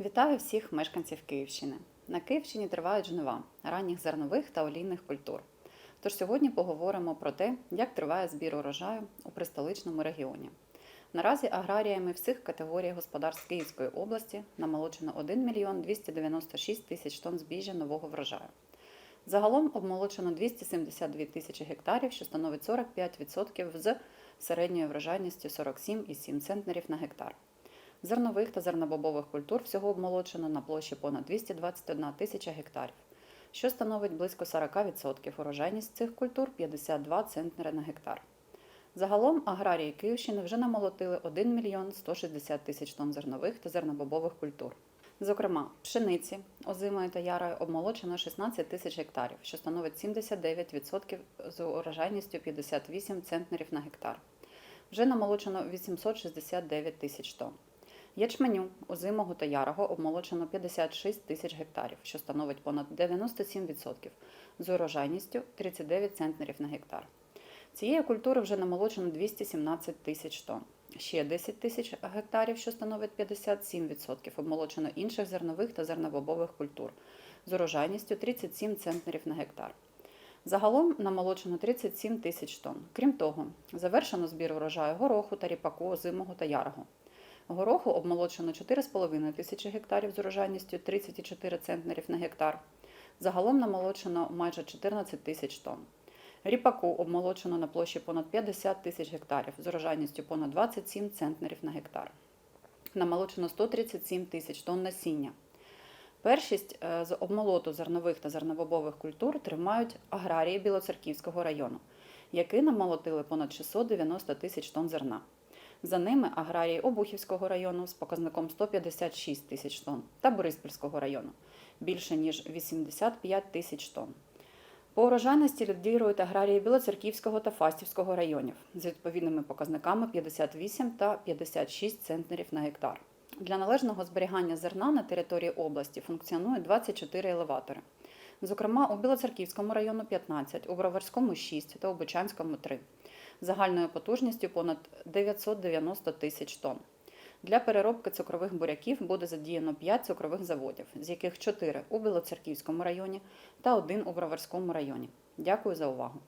Вітаю всіх мешканців Київщини. На Київщині тривають жнива ранніх зернових та олійних культур. Тож сьогодні поговоримо про те, як триває збір урожаю у пристоличному регіоні. Наразі аграріями всіх категорій господарств Київської області намолочено 1 мільйон 296 тисяч тонн збіжжя нового врожаю. Загалом обмолочено 272 тисячі гектарів, що становить 45% з середньою врожайністю 47,7 центнерів на гектар. Зернових та зернобобових культур всього обмолочено на площі понад 221 тисяча гектарів, що становить близько 40%. Урожайність цих культур 52 центнери на гектар. Загалом аграрії Київщини вже намолотили 1 мільйон 160 тисяч тонн зернових та зернобобових культур. Зокрема, пшениці озимою та ярою обмолочено 16 тисяч гектарів, що становить 79% з урожайністю 58 центнерів на гектар. Вже намолочено 869 тисяч тонн. Ячменю озимого та ярого обмолочено 56 тисяч гектарів, що становить понад 97%, з урожайністю 39 центнерів на гектар. Цієї культури вже намолочено 217 тисяч тонн. Ще 10 тисяч гектарів, що становить 57%, обмолочено інших зернових та зернобобових культур з урожайністю 37 центнерів на гектар. Загалом намолочено 37 тисяч тонн. Крім того, завершено збір урожаю гороху та ріпаку озимого та ярого. Гороху обмолочено 4,5 тисячі гектарів з урожайністю 34 центнерів на гектар. Загалом намолочено майже 14 тисяч тонн. Ріпаку обмолочено на площі понад 50 тисяч гектарів з урожайністю понад 27 центнерів на гектар. Намолочено 137 тисяч тонн насіння. Першість е, з обмолоту зернових та зернобобових культур тримають аграрії Білоцерківського району, які намолотили понад 690 тисяч тонн зерна. За ними аграрії Обухівського району з показником 156 тисяч тонн та Бориспільського району більше ніж 85 тисяч тонн. По урожайності лідірують аграрії Білоцерківського та Фастівського районів з відповідними показниками 58 та 56 центнерів на гектар. Для належного зберігання зерна на території області функціонує 24 елеватори. Зокрема, у Білоцерківському району 15, у Броварському 6 та у Бучанському 3 загальною потужністю понад 990 тисяч тонн. Для переробки цукрових буряків буде задіяно 5 цукрових заводів, з яких 4 у Білоцерківському районі та 1 у Броварському районі. Дякую за увагу!